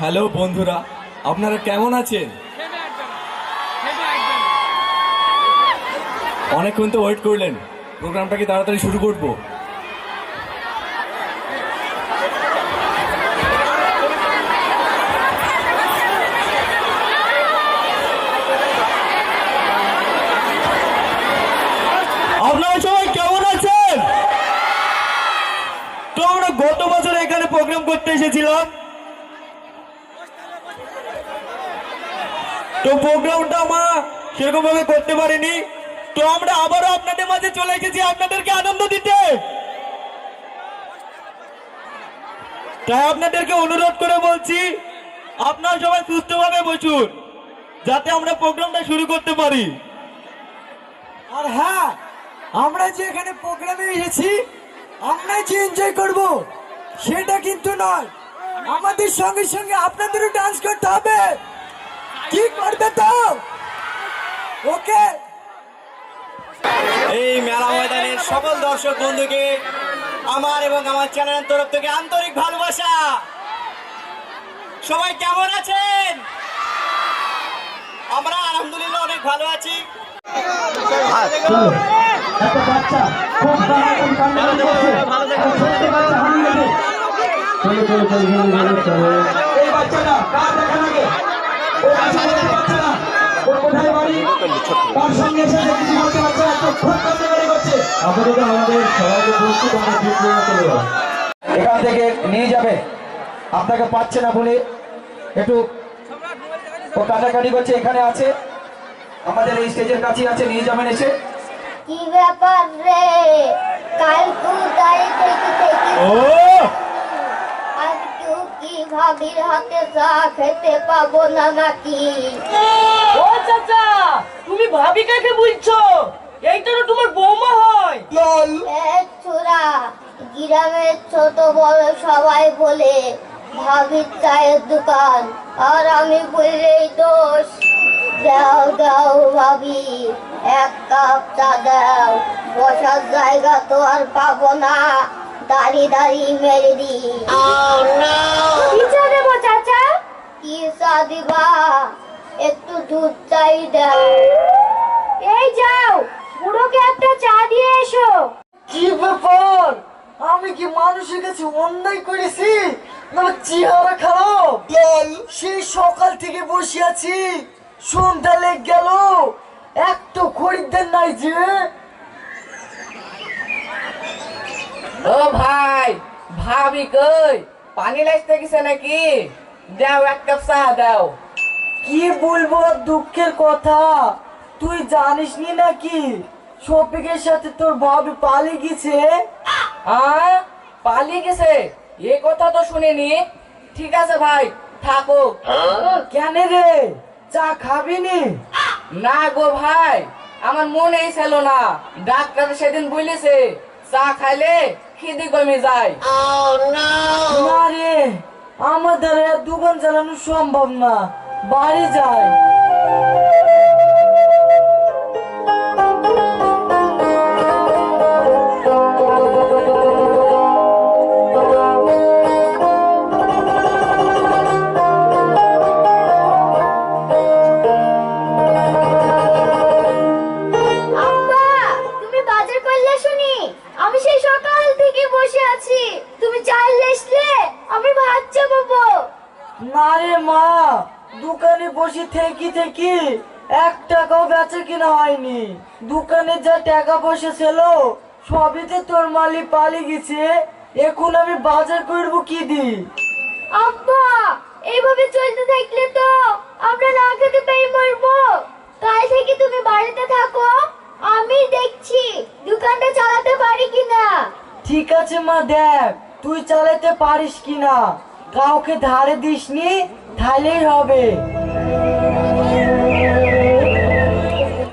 Hello বন্ধুরা, আপনারা কেমন আছেন? অনেকক্ষণ তো ওয়েট করলেন প্রোগ্রামটা কি তাড়াতাড়ি শুরু করব। আপনারা সবাই কেমন আছেন? তো আমরা গত বছর এখানে প্রোগ্রাম করতে এসেছিলাম। তো প্রোগ্রামটা আমরা সেরকম ভাবে করতে পারিনি। তো আমরা আবারও আপনাদের মাঝে চলে এসেছি, আপনাদেরকে আনন্দ দিতে। তাই আপনাদেরকে অনুরোধ করে বলছি, আপনারা সবাই সুস্থভাবে বসুন, যাতে আমরা প্রোগ্রামটা শুরু করতে পারি। আর হ্যাঁ আমরা যে এখানে প্রোগ্রামে এসেছি আমরা যে এনজয় করব, সেটা কিন্তু নয়। আমাদের সঙ্গে সঙ্গে আপনাদেরও ডান্স করতে হবে। কি করবে তো? ওকে। এই মেলা ময়দানের সকল দর্শক বন্ধুকে আমার এবং আমার চ্যানেলের তরফ থেকে আন্তরিক ভালোবাসা। সবাই কেমন আছেন? আমরা আলহামদুলিল্লাহ অনেক ভালো আছি। দেখা কোথায় বাড়ি তার সঙ্গে এসে কিছু বলতে পারছে না তো খুব কান্নাকাটি করছে আপাতত আমাদের সবাইকে বলছি তোমরা ঠিক করে এখান থেকে নিয়ে যাবে। আপনাকে পাচ্ছে না বলে একটু ও কাটাকাটি করছে এখানে আছে। আমাদের এই স্টেজের কাছেই আছে নিয়ে যাবেন এসে। কি ব্যাপার রে? কাল দাঁড়িয়ে থেকে থেকে ও! ভাবির হাতে চা খেতে পাবো না নাকি? ও চাচা তুমি ভাবি কাকে বলছো? এইটা তো তোমার বৌমা হয়। এ ছোড়া গ্রামের ছোট বড় সবাই বলে ভাবির চায়ের দোকান আর আমি বললেই দোষ। দাও দাও ভাবি এক কাপ চা দাও বসার জায়গা তো আর পাবো না। দাঁড়িয়ে দাঁড়িয়ে মেরে দি। কি চা দেবো চাচা? কি চা দিবা একটু দুধ চাই দাও। এই যাও বুড়োকে একটা চা দিয়ে এসো। কি ব্যাপার? আমি কি মানুষের কাছে অন্যায় করেছি? না চেহারা খারাপ? সেই সকাল থেকে বসে আছি সন্ধ্যা লেগ গেল। একটা খরিদ্দার নাই যে ভাবি কই? পানি লাইতে গেছে নাকি? দাও এক কাপ চা দাও। কি বলব দুঃখের কথা। তুই জানিস নি নাকি? শফিকের সাথে তোর ভাবি পালিয়ে গেছে? আ? পালিয়ে গেছে? এ কথা তো শুনিনি। ঠিক আছে ভাই থাকো। কেন রে? চা খাবি নি না গো ভাই আমার মনেই ছিল না। ডাক্তার সেদিন বলেছে চা খাইলে খিদে কমে যায় না রে আমাদের দোকান চালানো সম্ভব না। বাড়ি যায় মা দোকানে বসে থেকে থেকে এক টাকাও বেচা কিনা হয়নি। দোকানে যা টাকা পয়সা ছিল সবই তো তোর মালি পালি গেছে এখন আমি বাজার করব কি দি আব্বা এইভাবে চলতে থাকলে তো আমরা না খেতে পেয়ে মরবো। কাল থেকে তুমি বাড়িতে থাকো আমি দেখছি দোকানটা চালাতে পারি কিনা। ঠিক আছে মা দেখ তুই চালাতে পারিস কিনা। কাউকে ধারে দিসনি তাহলেই হবে।